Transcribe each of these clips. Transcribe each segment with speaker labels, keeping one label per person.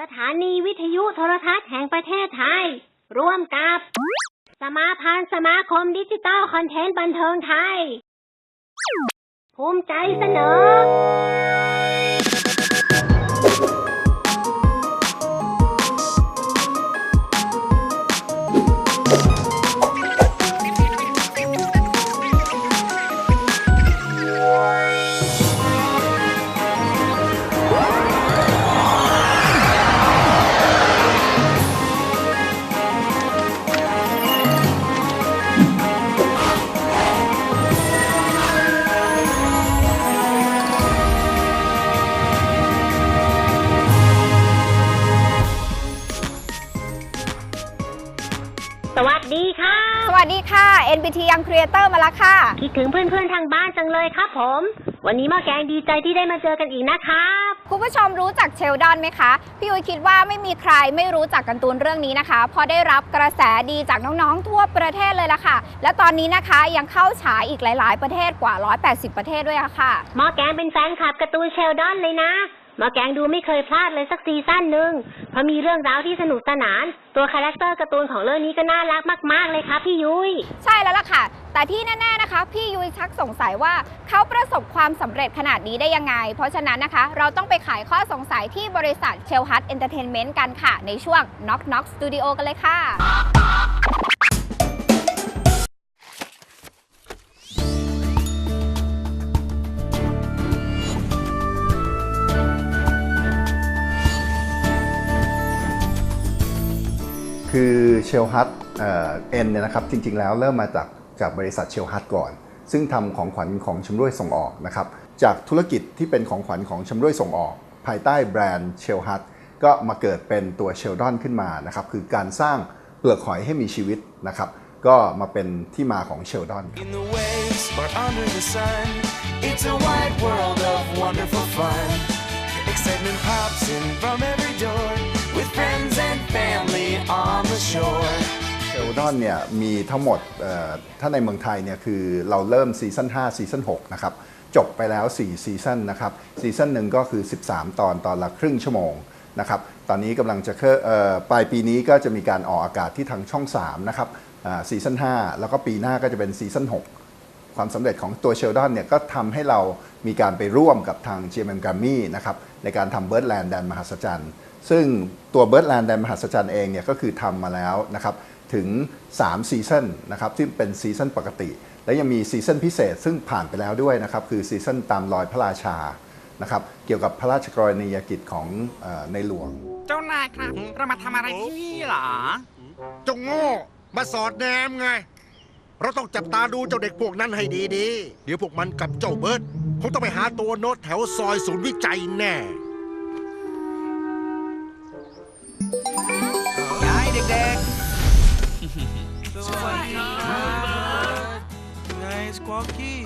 Speaker 1: สถานีวิทยุโทรทัศน์แห่งประเทศไทย ร่วมกับ สมาพันธ์สมาคมดิจิตอลคอนเทนต์บันเทิงไทย ภูมิใจเสนอ สวัสดีค่ะ
Speaker 2: สวัสดีค่ะ NBT Young Creator มาแล้วค่ะ
Speaker 1: คิดถึงเพื่อนๆทางบ้านจังเลยครับผม วันนี้หมาแกงดีใจที่ได้มาเจอกันอีกนะครับ
Speaker 2: คุณผู้ชมรู้จักเชลดอนไหมคะ พี่ยุ้ยคิดว่าไม่มีใครไม่รู้จักการ์ตูนเรื่องนี้นะคะเพราะได้รับกระแสดีจากน้องๆ ทั่วประเทศเลยล่ะค่ะ และตอนนี้นะคะยังเข้าฉายอีกหลาย ๆ ประเทศกว่า 180 ประเทศด้วยอะค่ะ
Speaker 1: หมอแกงเป็นแฟนคลับการ์ตูนเชลดอนเลยนะ หมอแกงดูไม่เคยพลาดเลยสักซีซั่นหนึ่งเพราะมีเรื่องราวที่สนุกสนาน ตัวคาแรคเตอร์การ์ตูนของเรื่องนี้ก็น่ารักมาก ๆ เลยครับพี่ยุ้ย
Speaker 2: ใช่แล้วล่ะค่ะ แต่ที่แน่ๆนะคะ พี่ยุ้ยชักสงสัยว่าเขาประสบความสำเร็จขนาดนี้ได้ยังไง เพราะฉะนั้นนะคะ เราต้องไปขายข้อสงสัยที่บริษัทเชลฮัตเอนเตอร์เทนเมนต์กันค่ะ ในช่วง Knock Knock Studio กันเลยค่ะ
Speaker 3: ชลฮัตเอ็นเนี่ยนะครับจริงๆแล้วเริ่มมาจากจากบริษัทเชลฮัตก่อน ซึ่งทำของขวัญของชำร่วยส่งออกนะครับจากธุรกิจที่เป็นของขวัญของชำร่วยส่งออก ภายใต้แบรนด์เชลฮัตก็มาเกิดเป็นตัวเชลดอนขึ้นมานะครับคือการสร้างเปลือกหอยให้มีชีวิตนะครับก็มาเป็นที่มาของเชลดอน
Speaker 4: In the waves friends and family on the shore.
Speaker 3: เชลดอนเนี่ยมีทั้งหมดถ้าในเมืองไทยเนี่ยคือเราเริ่มซีซั่น5ซีซั่น6นะครับจบไปแล้ว 4 ซีซั่นนะครับซีซั่นหนึ่งก็คือ 13 ตอนตอนละครึ่งชั่วโมงนะครับตอนนี้กำลังจะเคเอ่อปลายปีนี้ก็จะมีการออกอากาศที่ทางช่อง 3 นะครับซีซั่น5แล้วก็ปีหน้าก็จะเป็นซีซั่น6ความสำเร็จของตัวเชลดอนเนี่ยก็ทำให้เรามีการไปร่วมกับทาง GMM g r a m m y นะครับในการทำเบิร์ดแลนด์แดนมหัศจรรย์ ซึ่งตัวเบิร์ดแลนด์แดนมหัศจรรย์เองเนี่ยก็คือทำมาแล้วนะครับถึง 3 ซีซันนะครับที่เป็นซีซันปกติ และยังมีซีซันพิเศษ ซึ่งผ่านไปแล้วด้วยนะครับคือซีซันตามรอยพระราชานะครับเกี่ยวกับพระราชกรณียกิจของเออในหลวง
Speaker 5: เจ้านายครับเรามาทำอะไรที่นี่เหรอ
Speaker 6: เจ้าโง่มาสอดแนมไง เราต้องจับตาดูเจ้าเด็กพวกนั้นให้ดีๆ เดี๋ยวพวกมันกับเจ้าเบิร์ดคงต้องไปหาตัวโน้ตแถวซอยศูนย์วิจัยแน่
Speaker 5: สควอกกี้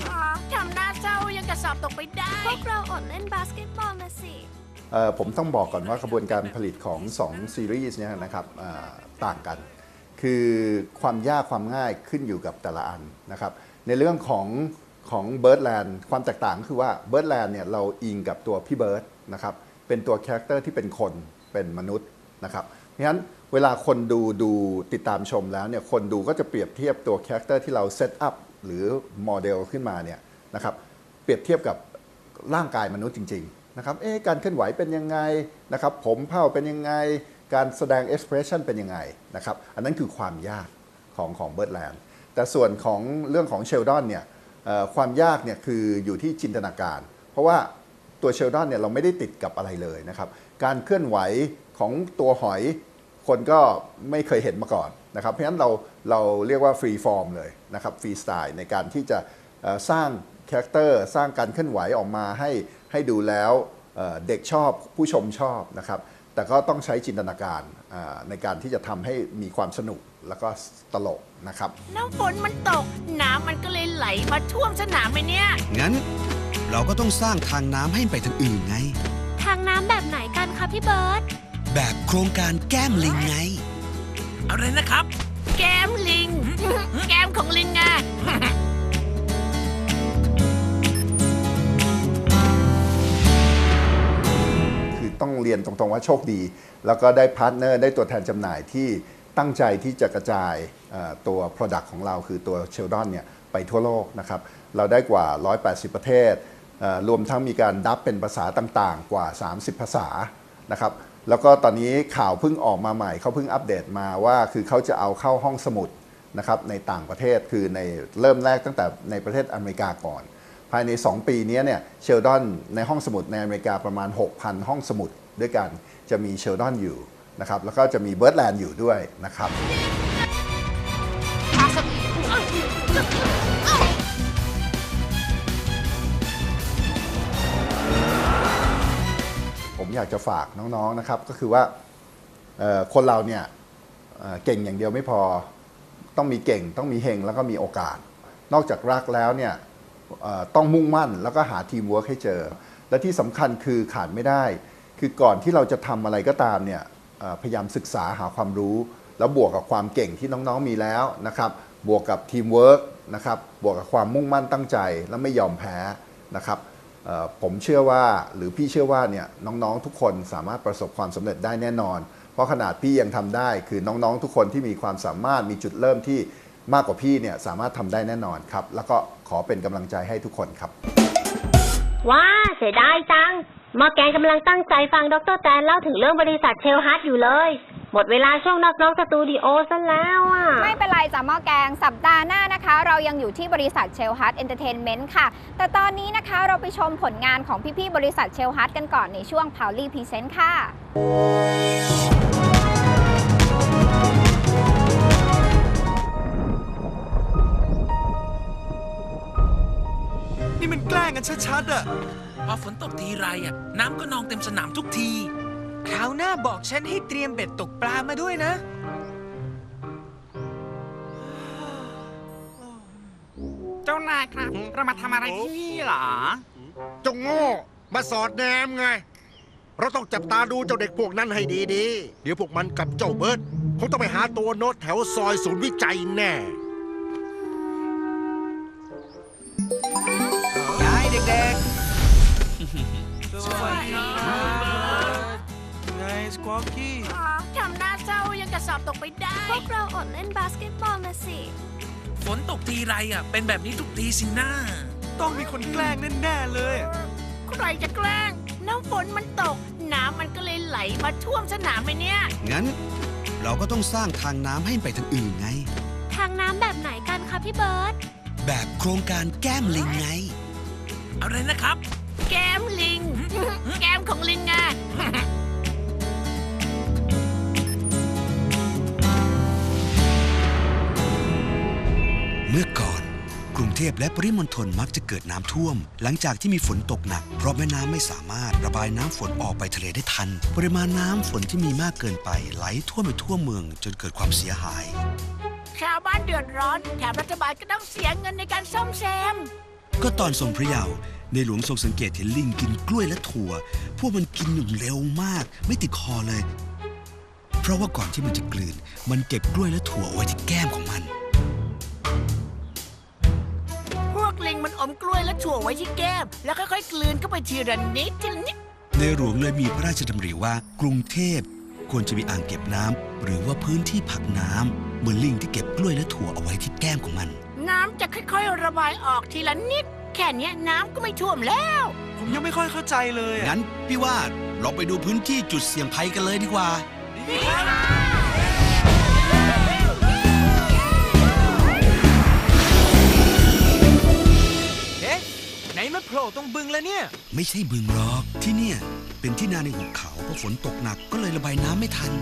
Speaker 7: ทำหน้าเศร้ายังกระสอบตกไปได้ พวกเราอดเล่นบาสเกตบอลนะสิ
Speaker 3: เอ่อผมต้องบอกก่อนว่ากระบวนการผลิตของ2ซีรีส์เนี่ยนะครับเอ่อต่างกัน คือความยากความง่ายขึ้นอยู่กับแต่ละอันนะครับ ในเรื่องของของ Birdland ความแตกต่างก็คือว่า Birdland เนี่ยเราอิงกับตัวพี่เบิร์ดนะครับ เป็นตัวคาแรคเตอร์ที่เป็นคนเป็นมนุษย์นะครับเพราะฉะนั้น เวลาคนดูดูติดตามชมแล้วเนี่ยคนดูก็จะเปรียบเทียบตัวคาแรคเตอร์ที่เราเซตอัพหรือโมเดลขึ้นมาเนี่ยนะครับเปรียบเทียบกับร่างกายมนุษย์จริงๆนะครับเอ๊ะการเคลื่อนไหวเป็นยังไงนะครับผมเผ้าเป็นยังไง การแสดง expression เป็นยังไงนะครับอันนั้นคือความยากของของเบิร์ดแลนด์แต่ส่วนของเรื่องของเชลดอนเนี่ยความยากเนี่ยคืออยู่ที่จินตนาการ เพราะว่าตัวเชลดอนเนี่ยเราไม่ได้ติดกับอะไรเลยนะครับการเคลื่อนไหวของตัวหอย คนก็ไม่เคยเห็นมาก่อนนะครับ เพราะฉะนั้นเราเราเรียกว่าฟรีฟอร์มเลยนะครับฟรีสไตล์ในการที่จะเอ่อสร้างคาแรคเตอร์สร้างการเคลื่อนไหวออกมาให้ให้ดูแล้วเอ่อเด็กชอบผู้ชมชอบนะครับ แต่ก็ต้องใช้จินตนาการอ่าในการที่จะทำให้มีความสนุกแล้วก็ตลกนะครับ
Speaker 7: แล้วฝนมันตก น้ำมันก็เลยไหลมาท่วมสนามไปเนี่ย
Speaker 8: งั้นเราก็ต้องสร้างทางน้ำให้ไปทางอื่นไง
Speaker 7: ทางน้ำแบบไหนกันคะพี่เบิร์ต
Speaker 8: แบบโครงการแก้มลิงไง
Speaker 5: อะไรนะครับ
Speaker 7: แกมลิง แกมของลิงไง
Speaker 3: คือต้องเรียนตรงๆว่าโชคดี แล้วก็ได้พาร์ทเนอร์ได้ตัวแทนจำหน่ายที่ตั้งใจที่จะกระจายเอ่อตัว Product ของเราคือตัวเชลดอนเนี่ยไปทั่วโลกนะครับ เราได้กว่า 180 ประเทศเอ่อรวมทั้งมีการดับเป็นภาษาต่างๆ กว่า 30 ภาษานะครับ แล้วก็ตอนนี้ข่าวเพิ่งออกมาใหม่เขาเพิ่งอัปเดตมาว่าคือเขาจะเอาเข้าห้องสมุดนะครับในต่างประเทศคือในเริ่มแรกตั้งแต่ในประเทศอเมริกาก่อน ภายใน 2 ปีนี้เนี่ยเชลดอนในห้องสมุดในอเมริกาประมาณ 6,000 ห้องสมุดด้วยกันจะมีเชลดอนอยู่นะครับแล้วก็จะมีเบิร์ดแลนด์อยู่ด้วยนะครับ อยากจะฝากน้องๆนะครับ ก็คือว่าคนเราเนี่ยเก่งอย่างเดียวไม่พอต้องมีเก่งต้องมีเฮงแล้วก็มีโอกาส นอกจากรักแล้วเนี่ยต้องมุ่งมั่นแล้วก็หาทีมเวิร์กให้เจอ และที่สำคัญคือขาดไม่ได้ คือก่อนที่เราจะทำอะไรก็ตามเนี่ยพยายามศึกษาหาความรู้ แล้วบวกกับความเก่งที่น้องๆมีแล้วนะครับ บวกกับทีมเวิร์กนะครับบวกกับความมุ่งมั่นตั้งใจและไม่ยอมแพ้นะครับ ผมเชื่อว่าหรือพี่เชื่อว่าเนี่ยน้องๆทุกคนสามารถประสบความสำเร็จได้แน่นอน เพราะขนาดพี่ยังทำได้ คือน้องๆทุกคนที่มีความสามารถมีจุดเริ่มที่มากกว่าพี่เนี่ยสามารถทำได้แน่นอนครับ แล้วก็ขอเป็นกำลังใจให้ทุกคนครับ
Speaker 1: ว้าเสียดายจังหมอแกนกำลังตั้งใจฟังดรแตนเล่าถึงเรื่องบริษัทเชลฮัทอยู่เลย หมดเวลาช่วงนอกนอกสตูดิโอซะแล้วอะ
Speaker 2: ไม่เป็นไรจ้ะหม้อแกงสัปดาห์หน้านะคะ เรายังอยู่ที่บริษัทเชลฮัทเอนเตอร์เทนเมนต์ค่ะ แต่ตอนนี้นะคะเราไปชมผลงานของพี่ๆบริษัทเชลฮัทกันก่อนในช่วง p o w l y Present ค่ะ
Speaker 5: นี่มันแกล้งกันชัดๆอะ
Speaker 9: พอฝนตกทีไรอะน้ำก็นองเต็มสนามทุกที
Speaker 5: คราวหน้าบอกฉันให้เตรียมเบ็ดตกปลามาด้วยนะ
Speaker 10: เจ้านายครับ เรามาทำอะไรที่นี่เหรอ
Speaker 6: จงโง่ มาสอดแนมไง เราต้องจับตาดูเจ้าเด็กพวกนั้นให้ดีๆ เดี๋ยวพวกมันกับเจ้าเบิร์ดคงต้องไปหาตัวโน้ตแถวซอยศูนย์วิจัยแน่
Speaker 5: วอกี้
Speaker 7: ทำหน้าเศร้ายังกระสอบตกไปได้ พวกเราอดเล่นบาสเกตบอลนะสิ
Speaker 9: ฝนตกทีไรอะ เป็นแบบนี้ทุกทีสินะ
Speaker 5: ต้องมีคนแกล้งแน่ๆเลย
Speaker 7: ใครจะแกล้ง น้ำฝนมันตก น้ำมันก็เลยไหลมาท่วมสนามไปเนี่ย
Speaker 8: งั้นเราก็ต้องสร้างทางน้ำให้ไปทางอื่นไง
Speaker 7: ทางน้ำแบบไหนกันคะพี่เบิร์ต
Speaker 8: แบบโครงการแก้มลิงไง
Speaker 9: อะไรนะครับ
Speaker 7: แก้มลิง แก้มของลิงไง
Speaker 8: เทพและปริมณฑลมักจะเกิดน้ำท่วม หลังจากที่มีฝนตกหนัก เพราะแม่น้ำไม่สามารถระบายน้ำฝนออกไปทะเลได้ทัน ปริมาณน้ำฝนที่มีมากเกินไปไหลท่วมไปทั่วเมือง จนเกิดความเสียหาย
Speaker 7: ชาวบ้านเดือดร้อน แถมรัฐบาลก็ต้องเสียเงินในการซ่อมแซม
Speaker 8: ก็ตอนทรงพระเยาว์ในหลวงทรงสังเกตเห็นลิงกินกล้วยและถั่ว พวกมันกินอย่างเร็วมาก ไม่ติดคอเลย เพราะว่าก่อนที่มันจะกลืน มันเก็บกล้วยและถั่วเอาไว้ที่แก้มของมัน
Speaker 7: ลิงมันอมกล้วยและถั่วไว้ที่แก้ม แล้วค่อยๆ กลืนเข้าไปทีละนิดทีละนิด
Speaker 8: ในหลวงเลยมีพระราชดำริว่ากรุงเทพควรจะมีอ่างเก็บน้ำหรือว่าพื้นที่ผักน้ำเหมือนลิงที่เก็บกล้วยและถั่วเอาไว้ที่แก้มของมัน
Speaker 7: น้ำจะค่อยๆ ระบายออกทีละนิด แค่เนี้ยน้ำก็ไม่ท่วมแล้ว
Speaker 5: ผมยังไม่ค่อยเข้าใจเลยอะ
Speaker 8: งั้นพี่ว่าเราไปดูพื้นที่จุดเสี่ยงภัยกันเลยดีกว่า
Speaker 5: เโผล่ตรงบึงแล้วเนี่ย
Speaker 8: ไม่ใช่บึงหรอกที่เนี่ย เป็นที่นาในหุบเขาเพราะฝนตกหนักก็เลยระบายน้ำไม่ทั
Speaker 7: น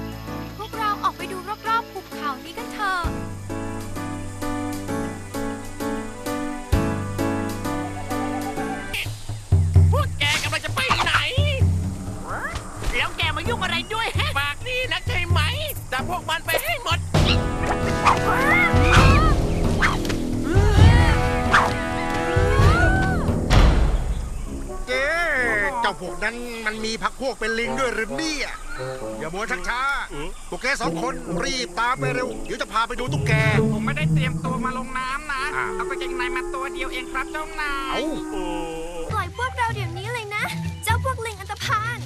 Speaker 6: เป็นลิงด้วยหรือเนี่ยอย่ามัวชักช้าพวกแกสองคนรีบตามไปเร็ว เดี๋ยวจะพาไปดูตุ๊กแก
Speaker 10: ผมไม่ได้เตรียมตัวมาลงน้ำนะอะเอากางเกงในมาตัวเดียวเองครับเจ้านาย
Speaker 7: ปล่อยพวกเราเดี๋ยวนี้เลยนะ เจ้าพวกลิงอันตพาน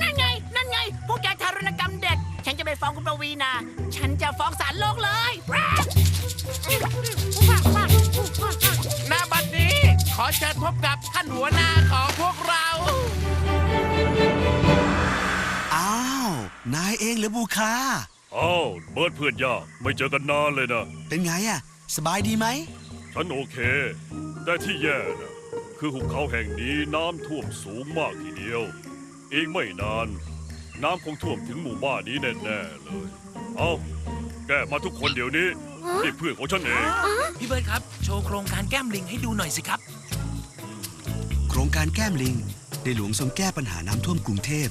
Speaker 7: นั่นไง นั่นไง พวกแกทารุณกรรมเด็ก ฉันจะไปฟ้องคุณประวีนา ฉันจะฟ้องศาลโลกเลยณบัดนี้ ขอเชิญพบกับท่านหัวหน้าของพวกเรา
Speaker 8: นายเองเหรือบูคา
Speaker 11: อ้าวเบิร์ดเพื่อนยากไม่เจอกันนานเลยนะ
Speaker 8: เป็นไงอะสบายดีไหม
Speaker 11: ฉันโอเค แต่ที่แย่นะคือหุบเขาแห่งนี้น้ำท่วมสูงมากทีเดียว อีกไม่นาน น้ำคงท่วมถึงหมู่บ้านนี้แน่ๆเลย เอาแกมาทุกคนเดี๋ยวนี้นี่เพื่อนของฉันเอง
Speaker 9: พี่เบิร์ดครับ โชว์โครงการแก้มลิงให้ดูหน่อยสิครับ
Speaker 8: โครงการแก้มลิง ในหลวงทรงแก้ปัญหาน้ำท่วมกรุงเทพ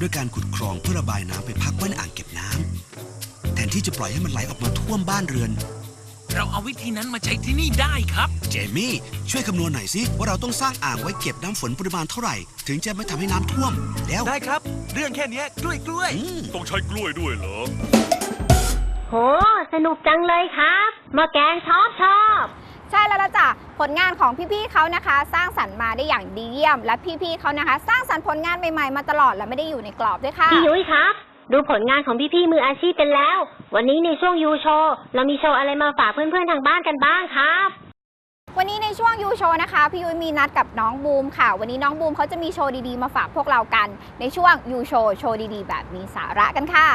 Speaker 8: ด้วยการขุดคลองเพื่อระบายน้ำไปพักไว้ในอ่างเก็บน้ำแทนที่จะปล่อยให้มันไหลออกมาท่วมบ้านเรือน
Speaker 9: เราเอาวิธีนั้นมาใช้ที่นี่ได้ครับ
Speaker 8: เจมี่ช่วยคำนวณหน่อยสิว่าเราต้องสร้างอ่างไว้เก็บน้ำฝนปริมาณเท่าไหร่ ถึงจะไม่ทำให้น้ำท่วมแล้ว
Speaker 5: ได้ครับ เรื่องแค่เนี้ยกล้วยกล้วย
Speaker 8: อืม
Speaker 11: ต้องใช้กล้วยด้วยเหรอ
Speaker 1: โห สนุกจังเลยครับหมาแกงชอบชอบ
Speaker 2: ใช่แล้วละจ้ะผลงานของพี่ๆเขานะคะ สร้างสรรค์มาได้อย่างดีเยี่ยม และพี่ๆเขานะคะ สร้างสรรค์ผลงานใหม่ๆมาตลอดและไม่ได้อยู่ในกรอบด้วยค่ะ
Speaker 1: พี่ยุ้ยครับ ดูผลงานของพี่ๆมืออาชีพกันแล้ว วันนี้ในช่วงยูโชว์เรามีโชว์อะไรมาฝากเพื่อนๆทางบ้านกันบ้างครับ
Speaker 2: วันนี้ในช่วงยูโชว์นะคะพี่ยุ้ยมีนัดกับน้องบูมค่ะ วันนี้น้องบูมเขาจะมีโชว์ดีๆมาฝากพวกเรากัน ในช่วงยูโชว์โชว์ดีๆ แบบมีสาระกันค่ะ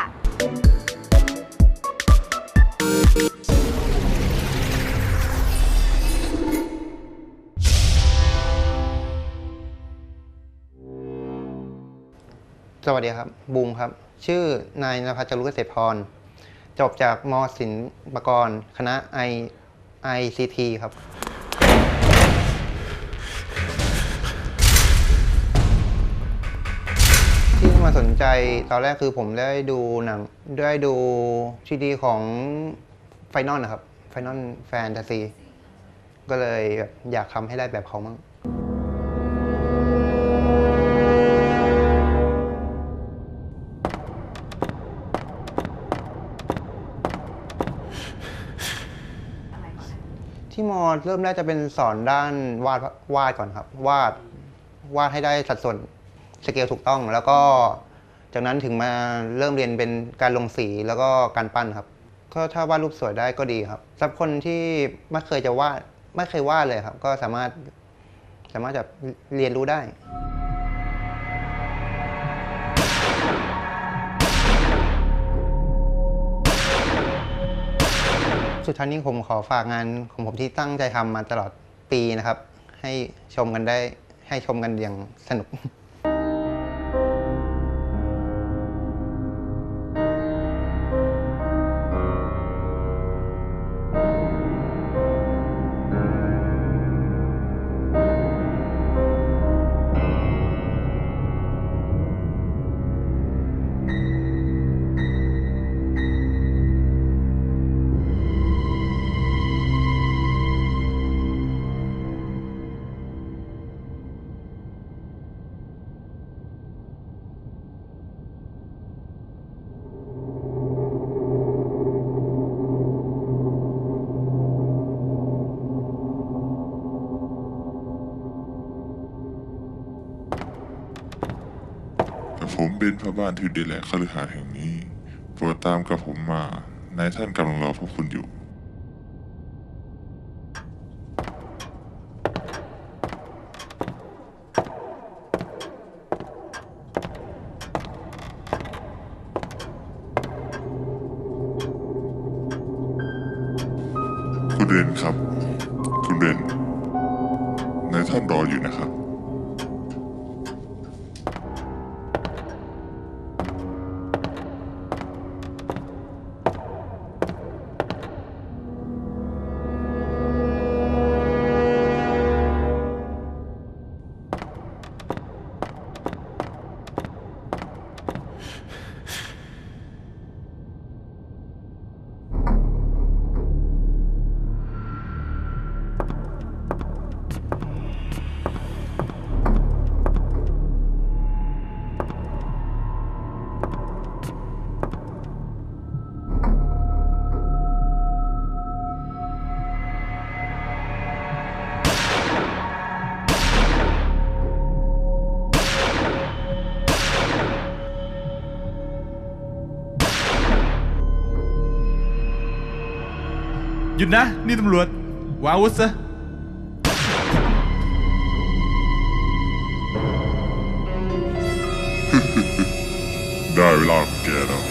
Speaker 12: สวัสดีครับบูมครับ ชื่อนายนภัสจารุเกษตรพร จบจากมศิลปากร คณะ I ICT ครับ ที่มาสนใจตอนแรกคือผมได้ดูหนัง ได้ดูซีดีของไฟนอลนะครับไฟนอลแฟนตาซีก็เลยแบบอยากทำให้ได้แบบเขามั่ง เริ่มแรกจะเป็นสอนด้านวาดวาดก่อนครับ วาดวาดให้ได้สัดส่วนสเกลถูกต้อง แล้วก็จากนั้นถึงมาเริ่มเรียนเป็นการลงสีแล้วก็การปั้นครับ ก็ถ้าวาดรูปสวยได้ก็ดีครับสำหรับคนที่ไม่เคยจะวาดไม่เคยวาดเลยครับ ก็สามารถสามารถจะเรียนรู้ได้ สุดท้ายนี้ผมขอฝากงานของผมที่ตั้งใจทำมาตลอดปีนะครับ ให้ชมกันได้ให้ชมกันอย่างสนุก
Speaker 13: เป็นพระบ้านที่ดูแลคฤหาสน์แห่งนี้ โปรดตามกับผมมา นายท่านกำลังรอพวกคุณอยู่ คุณเรนครับ คุณเรนนายท่านรออยู่นะครับ
Speaker 14: หยุดนะ นี่ตำรวจวางอาวุธซะ
Speaker 13: ได้เวลาของแกแล้ว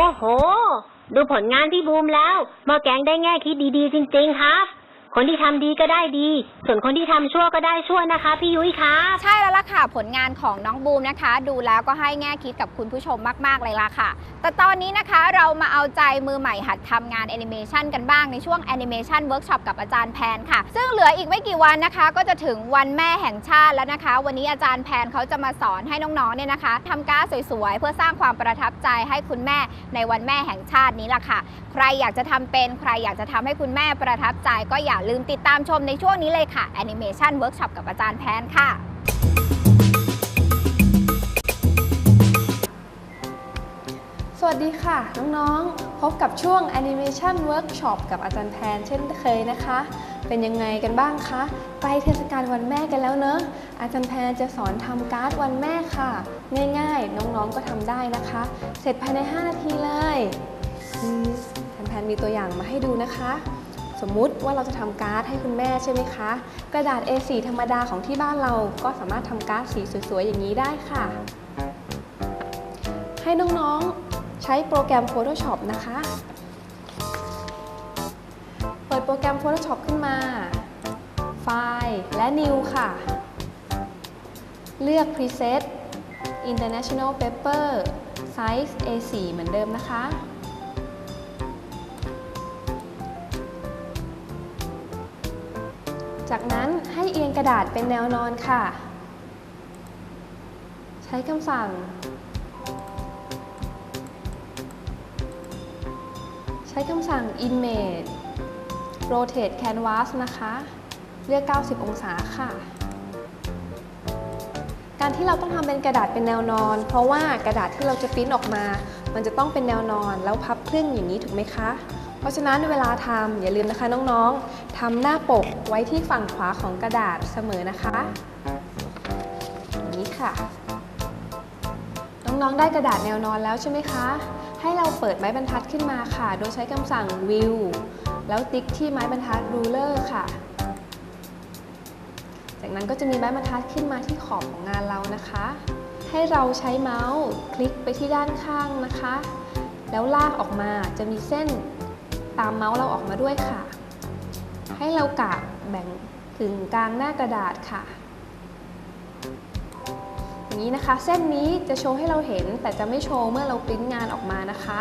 Speaker 1: โอ้โห ดูผลงานพี่บูมแล้วหมอแกงได้แง่คิดดีๆ จริง ๆ ครับ คนที่ทำดีก็ได้ดี ส่วนคนที่ทำชั่วก็ได้ชั่วนะคะ พี่ยุ้ยครับ
Speaker 2: ใช่แล้วล่ะค่ะ ผลงานของน้องบูมนะคะ ดูแล้วก็ให้แง่คิดกับคุณผู้ชมมาก ๆ เลยล่ะค่ะ แต่ตอนนี้นะคะเรามาเอาใจมือใหม่หัดทำงานแอนิเมชันกันบ้างในช่วงแอนิเมชันเวิร์กช็อปกับอาจารย์แพนค่ะ ซึ่งเหลืออีกไม่กี่วันนะคะ ก็จะถึงวันแม่แห่งชาติแล้วนะคะ วันนี้อาจารย์แพนเขาจะมาสอนให้น้องๆเนี่ยนะคะทำการ์ดสวยๆเพื่อสร้างความประทับใจให้คุณแม่ในวันแม่แห่งชาตินี้ล่ะค่ะ ใครอยากจะทำเป็นใครอยากจะทำให้คุณแม่ประทับใจก็อย่าลืมติดตามชมในช่วงนี้เลยค่ะแอนิเมชันเวิร์กช็อปกับอาจารย์แพนค่ะ
Speaker 15: สวัสดีค่ะ น้องๆ พบกับช่วง Animation Workshop กับอาจารย์แพนเช่นเคยนะคะ เป็นยังไงกันบ้างคะใกล้เทศกาลวันแม่กันแล้วเนอะอาจารย์แพนจะสอนทำการ์ดวันแม่ค่ะ ง่ายๆ น้องๆ ก็ทำได้นะคะ เสร็จภายใน 5 นาทีเลยอาจารย์แพนมีตัวอย่างมาให้ดูนะคะ สมมุติว่าเราจะทำการ์ดให้คุณแม่ใช่ไหมคะ กระดาษ A4 ธรรมดาของที่บ้านเราก็สามารถทำการ์ดสีสวยๆอย่างนี้ได้ค่ะ ให้น้องๆใช้โปรแกรม Photoshop นะคะ เปิดโปรแกรม Photoshop ขึ้นมา ไฟล์และ New ค่ะ เลือก Preset International Paper Size A4 เหมือนเดิมนะคะ จากนั้นให้เอียงกระดาษเป็นแนวนอนค่ะ ใช้คำสั่ง ใช้คำสั่ง image rotate canvas นะคะ เลือก 90 องศาค่ะ การที่เราต้องทำเป็นกระดาษเป็นแนวนอน เพราะว่ากระดาษที่เราจะปริ้นออกมา มันจะต้องเป็นแนวนอนแล้วพับครึ่งอย่างนี้ถูกไหมคะ เพราะฉะนั้นเวลาทำอย่าลืมนะคะน้องๆทำหน้าปกไว้ที่ฝั่งขวาของกระดาษเสมอนะคะนี้ค่ะ น้องๆได้กระดาษแนวนอนแล้วใช่ไหมคะ ให้เราเปิดไม้บรรทัดขึ้นมาค่ะ โดยใช้คำสั่ง view แล้วติ๊กที่ไม้บรรทัด ruler ค่ะ จากนั้นก็จะมีไม้บรรทัดขึ้นมาที่ขอบของงานเรานะคะ ให้เราใช้เมาส์คลิกไปที่ด้านข้างนะคะ แล้วลากออกมาจะมีเส้น ตามเมาส์เราออกมาด้วยค่ะ ให้เรากะแบ่งถึงกลางหน้ากระดาษค่ะอย่างนี้นะคะ เส้นนี้จะโชว์ให้เราเห็น แต่จะไม่โชว์เมื่อเราปริ้นงานออกมานะคะ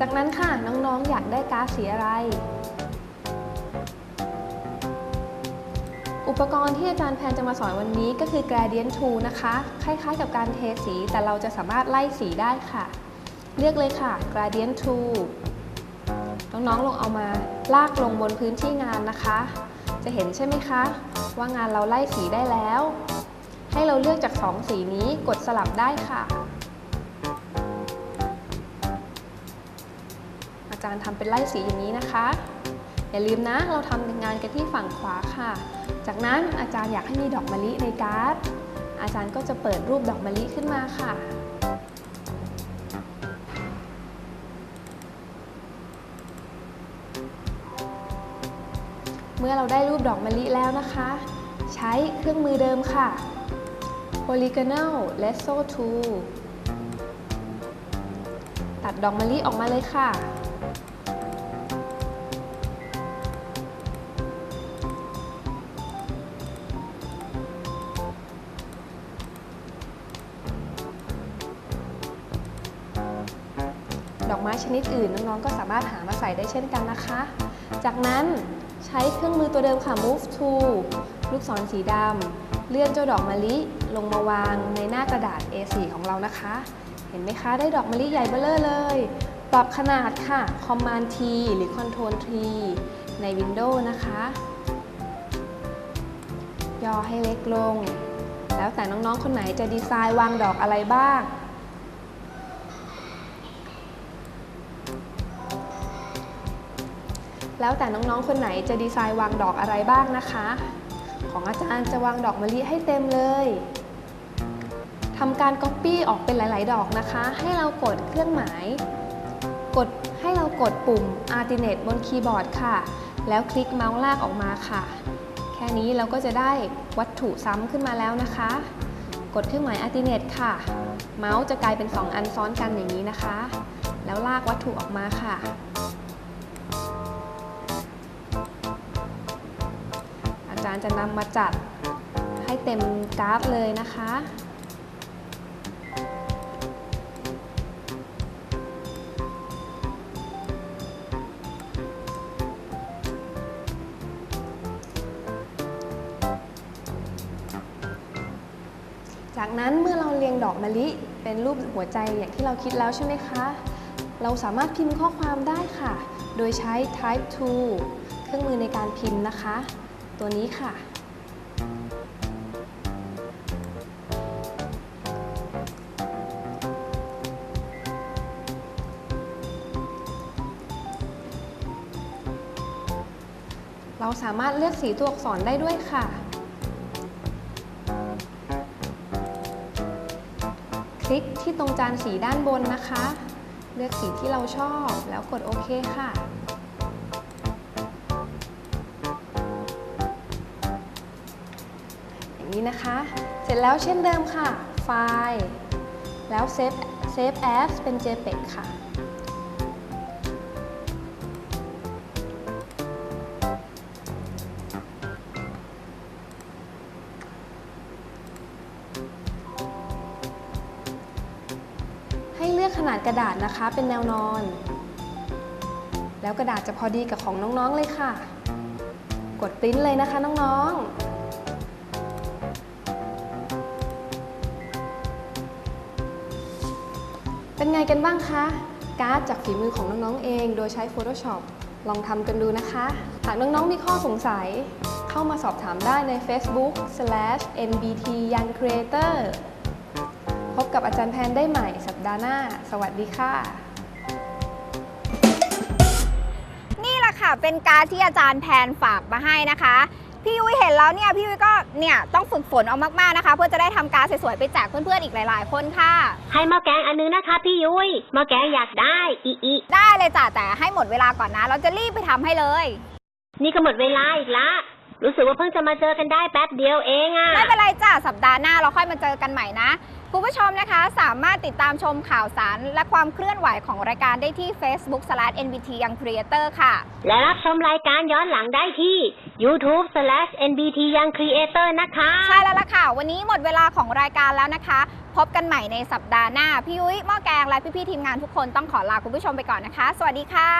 Speaker 15: จากนั้นค่ะน้องๆอยากได้กาสีอะไร อุปกรณ์ที่อาจารย์แพนจะมาสอนวันนี้ก็คือ gradient tool นะคะ คล้ายๆกับการเทสี แต่เราจะสามารถไล่สีได้ค่ะ เลือกเลยค่ะ gradient tool น้องๆ ลงเอามาลากลงบนพื้นที่งานนะคะ จะเห็นใช่ไหมคะ ว่างานเราไล่สีได้แล้ว ให้เราเลือกจาก 2 สีนี้กดสลับได้ค่ะ อาจารย์ทำเป็นไล่สีอย่างนี้นะคะ อย่าลืมนะ เราทำงานกันที่ฝั่งขวาค่ะ จากนั้นอาจารย์อยากให้มีดอกมะลิในการ์ด อาจารย์ก็จะเปิดรูปดอกมะลิขึ้นมาค่ะ เมื่อเราได้รูปดอกมะลิแล้วนะคะ ใช้เครื่องมือเดิมค่ะ polygonal และ s o Tool ตัดดอกมะลิออกมาเลยค่ะ ดอกไม้ชนิดอื่นน้องๆก็สามารถหามาใส่ได้เช่นกันนะคะ จากนั้น ช้เครื่องมือตัวเดิมค่ะ move to ลูกศรสีดำเลื่อนเจ้าดอกมะลิลงมาวางในหน้ากระดาษ A4 ของเรานะคะ เห็นไหมคะ ได้ดอกมะลิใหญ่เบ้อเร่อเลย ปรับขนาดค่ะ Command T หรือ Control T ใน Windows นะคะ ย่อให้เล็กลง แล้วแต่น้องๆ คนไหนจะดีไซน์วางดอกอะไรบ้าง แล้วแต่น้องๆ คนไหนจะดีไซน์วางดอกอะไรบ้างนะคะ ของอาจารย์จะวางดอกมะลิให้เต็มเลยทำการ Copy ออกเป็นหลาย ๆ ดอกนะคะ ให้เรากดเครื่องหมาย กดให้เรากดปุ่ม Alternate บนคีย์บอร์ดค่ะ แล้วคลิกเมาส์ลากออกมาค่ะ แค่นี้เราก็จะได้วัตถุซ้ำขึ้นมาแล้วนะคะ กดเครื่องหมาย Alternate ค่ะ เมาส์จะกลายเป็น 2 อันซ้อนกันอย่างนี้นะคะ แล้วลากวัตถุออกมาค่ะ อาจารจะนำมาจัดให้เต็มกราฟเลยนะคะ จากนั้นเมื่อเราเรียงดอกมะลิเป็นรูปหัวใจอย่างที่เราคิดแล้วใช่ไหมคะ เราสามารถพิมพ์ข้อความได้ค่ะ โดยใช้ type 2 เครื่องมือในการพิมพ์นะคะ ตัวนี้ค่ะ เราสามารถเลือกสีตัวอักษรได้ด้วยค่ะคลิกที่ตรงจานสีด้านบนนะคะ เลือกสีที่เราชอบแล้วกดโอเคค่ะ นี้นะคะ เสร็จแล้วเช่นเดิมค่ะ ไฟล์ แล้วเซฟเซฟแอสเป็น JPEG ค่ะให้เลือกขนาดกระดาษนะคะเป็นแนวนอน แล้วกระดาษจะพอดีกับของน้องๆเลยค่ะ กดปริ้นเลยนะคะน้องๆ เป็นไงกันบ้างคะ การ์ดจากฝีมือของน้องๆเอง โดยใช้ Photoshop ลองทำกันดูนะคะ หากน้องๆมีข้อสงสัย เข้ามาสอบถามได้ใน Facebook nbt young creator พบกับอาจารย์แพนได้ใหม่สัปดาห์หน้า สวัสดีค่ะ
Speaker 2: นี่แหละค่ะ เป็นการดที่อาจารย์แพนฝากมาให้นะคะ พี่ยุ้ยเห็นแล้วเนี่ยพี่ยุ้ยก็เนี่ยต้องฝึกฝนเอามากๆนะคะ เพื่อจะได้ทำการดสวยๆไปแจกเพื่อนๆอีกหลาย ๆ คนค่ะ
Speaker 1: ให้หม้อแกงอันนึงนะคะ พี่ยุ้ยหม้อแกงอยากได้อีอี
Speaker 2: ได้เลยจ้ะแต่ให้หมดเวลาก่อนนะ เราจะรีบไปทำให้เลย
Speaker 1: นี่ก็หมดเวลาอีกละรู้สึกว่าเพิ่งจะมาเจอกันได้แป๊บเดียวเองอะ
Speaker 2: ไม่เป็นไรจ้ะสัปดาห์หน้าเราค่อยมาเจอกันใหม่นะ คุณผู้ชมนะคะสามารถติดตามชมข่าวสาร และความเคลื่อนไหวของรายการได้ที่ Facebook/NBT Young Creator ค่ะ
Speaker 1: และรับชมรายการย้อนหลังได้ที่ YouTube NBT Young Creator นะคะ
Speaker 2: ใช่แล้วล่ะค่ะ วันนี้หมดเวลาของรายการแล้วนะคะ พบกันใหม่ในสัปดาห์หน้า พี่ยุ้ยหม้อแกงและพี่ๆทีมงานทุกคนต้องขอลาคุณผู้ชมไปก่อนนะคะ สวัสดีค่ะ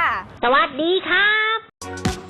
Speaker 1: สวัสดีครับ